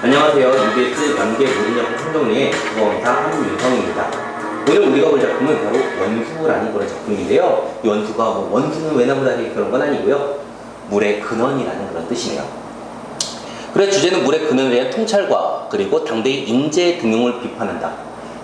안녕하세요. UBS 연계 모든작품 한정리의 국어원사 한윤성입니다. 오늘 우리가 볼 작품은 바로 원수라는 그런 작품인데요. 이 원수가 뭐 원수는 외나무다리 그런 건 아니고요. 물의 근원이라는 그런 뜻이네요. 그래 주제는 물의 근원에 대한 통찰과 그리고 당대의 인재 등용을 비판한다.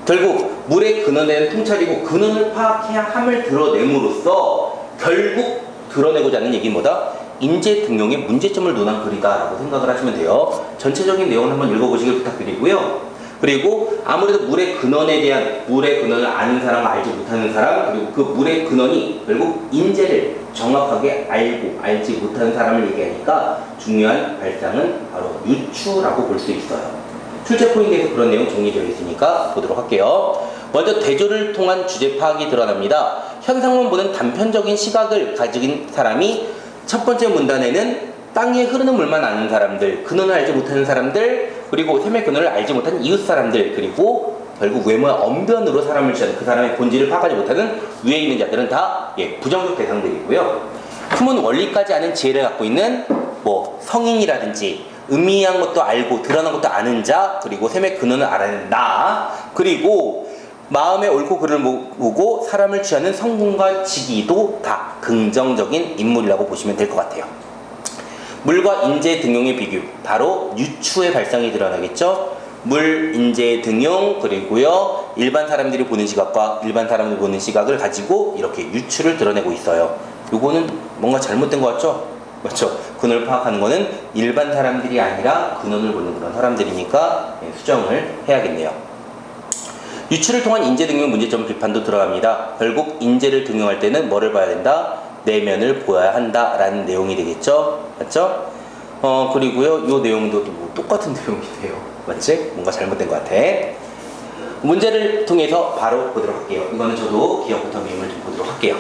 결국 물의 근원에 대한 통찰이고 근원을 파악해야 함을 드러냄으로써 결국 드러내고자 하는 얘기는 뭐다? 인재 등용의 문제점을 논한 글이다라고 생각을 하시면 돼요. 전체적인 내용을 한번 읽어보시길 부탁드리고요. 그리고 아무래도 물의 근원에 대한 물의 근원을 아는 사람, 알지 못하는 사람, 그리고 그 물의 근원이 결국 인재를 정확하게 알고 알지 못하는 사람을 얘기하니까 중요한 발상은 바로 유추라고 볼 수 있어요. 출제 포인트에서 그런 내용 정리되어 있으니까 보도록 할게요. 먼저 대조를 통한 주제 파악이 드러납니다. 현상만 보는 단편적인 시각을 가진 사람이 첫 번째 문단에는 땅에 흐르는 물만 아는 사람들, 근원을 알지 못하는 사람들, 그리고 샘의 근원을 알지 못하는 이웃 사람들, 그리고 결국 외모와 언변으로 사람을 취하는 그 사람의 본질을 파악하지 못하는 위에 있는 자들은 다 예, 부정적 대상들이고요. 품은 원리까지 아는 지혜를 갖고 있는 뭐 성인이라든지 의미한 것도 알고 드러난 것도 아는 자, 그리고 샘의 근원을 알아내는 나, 그리고 마음의 옳고 그름을 보고 사람을 취하는 성공과 직위도 다 긍정적인 인물이라고 보시면 될 것 같아요. 물과 인재 등용의 비교, 바로 유추의 발상이 드러나겠죠. 물, 인재 등용, 그리고요 일반 사람들이 보는 시각과 일반 사람들이 보는 시각을 가지고 이렇게 유추를 드러내고 있어요. 요거는 뭔가 잘못된 것 같죠? 맞죠? 근원을 파악하는 거는 일반 사람들이 아니라 근원을 보는 그런 사람들이니까 예, 수정을 해야겠네요. 유추를 통한 인재 등용 문제점 비판도 들어갑니다. 결국 인재를 등용할 때는 뭐를 봐야 된다? 내면을 보아야 한다라는 내용이 되겠죠. 맞죠? 어 그리고요, 이 내용도 또뭐 똑같은 내용이네요. 맞지? 뭔가 잘못된 것 같아. 문제를 통해서 바로 보도록 할게요. 이거는 저도 기억부터 내용을 좀 보도록 할게요.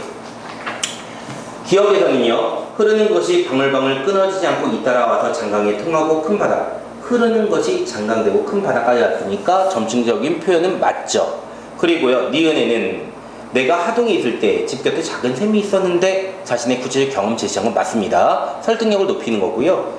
기억에서는요, 흐르는 것이 방울방울 끊어지지 않고 잇따라와서 장강에 통하고 큰 바다, 흐르는 것이 장강되고 큰 바다까지 왔으니까 점층적인 표현은 맞죠. 그리고요, 니은에는 내가 하동에 있을 때 집 곁에 작은 샘이 있었는데 자신의 구체적 경험 제시한 건 맞습니다. 설득력을 높이는 거고요.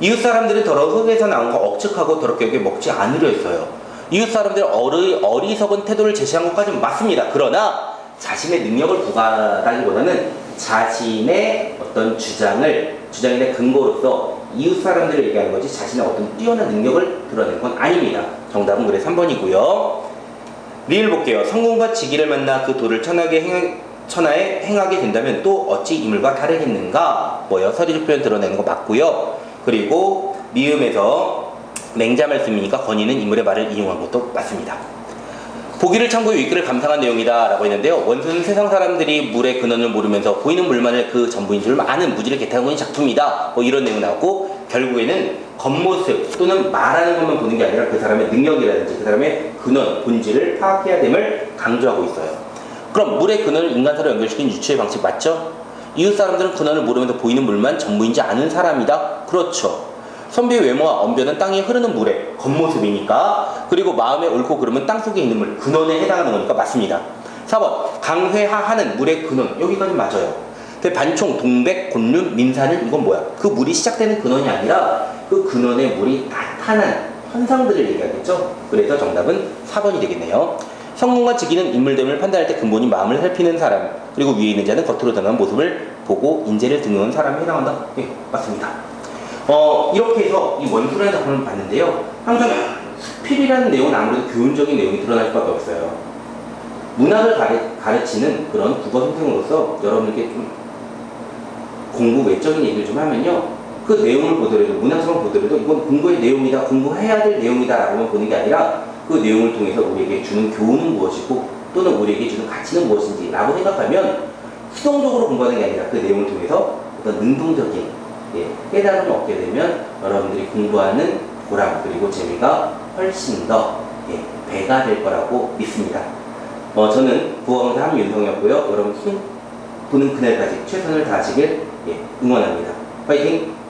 이웃 사람들은 더러운 흙에서 나온 거 억측하고 더럽게 여겨 먹지 않으려 했어요. 이웃 사람들은 어리, 어리석은 태도를 제시한 것까지는 맞습니다. 그러나 자신의 능력을 부과하다기보다는 자신의 어떤 주장을 주장의 근거로서 이웃 사람들을 얘기하는 거지 자신의 어떤 뛰어난 능력을 드러낸 건 아닙니다. 정답은 그래 3번이고요. 리을 볼게요. 성공과 지기를 만나 그 도를 천하게 행, 천하에 행하게 된다면 또 어찌 이물과 다르겠는가? 뭐요? 서리적 표현 드러내는 거 맞고요. 그리고 미음에서 맹자 말 씀이니까 건의는 인물의 말을 이용한 것도 맞습니다. 보기를 참고해 윗글을 감상한 내용이다 라고 했는데요. 원수는 세상 사람들이 물의 근원을 모르면서 보이는 물만을 그 전부인 줄 아는 무지를 개탄한 것이 작품이다. 뭐 이런 내용 나오고 결국에는 겉모습 또는 말하는 것만 보는 게 아니라 그 사람의 능력이라든지 그 사람의 근원, 본질을 파악해야 됨을 강조하고 있어요. 그럼 물의 근원을 인간사로 연결시킨 유추의 방식 맞죠? 이웃 사람들은 근원을 모르면서 보이는 물만 전부인지 아는 사람이다. 그렇죠. 선비의 외모와 언변은 땅에 흐르는 물의 겉모습이니까 그리고 마음의 옳고 그름은 땅 속에 있는 물 근원에 해당하는 거니까 맞습니다. 4번 강회하하는 물의 근원 여기까지 맞아요. 반총, 동백, 곤륜, 민사는 이건 뭐야? 그 물이 시작되는 근원이 아니라 그 근원의 물이 나타난 현상들을 얘기하겠죠? 그래서 정답은 4번이 되겠네요. 성공과 직위는 인물됨을 판단할 때 근본이 마음을 살피는 사람 그리고 위에 있는 자는 겉으로 드러난 모습을 보고 인재를 등용한 사람에 해당한다. 네 맞습니다 어, 이렇게 해서 이 원수라는 작품을 봤는데요. 항상 수필이라는 내용은 아무래도 교훈적인 내용이 드러날 수밖에 없어요. 문학을 가르, 가르치는 그런 국어 선생으로서 여러분에게 좀 공부 외적인 얘기를 좀 하면요. 그 내용을 보더라도, 문학성을 보더라도 이건 공부의 내용이다, 공부해야 될 내용이다 라고만 보는 게 아니라 그 내용을 통해서 우리에게 주는 교훈은 무엇이고 또는 우리에게 주는 가치는 무엇인지 라고 생각하면 수동적으로 공부하는 게 아니라 그 내용을 통해서 어떤 능동적인 예, 깨달음을 얻게 되면 여러분들이 공부하는 보람 그리고 재미가 훨씬 더 예, 배가 될 거라고 믿습니다. 어, 저는 부엉사 함윤성이었고요. 여러분 힘 보는 그날까지 최선을 다하시길 예, 응원합니다. 파이팅!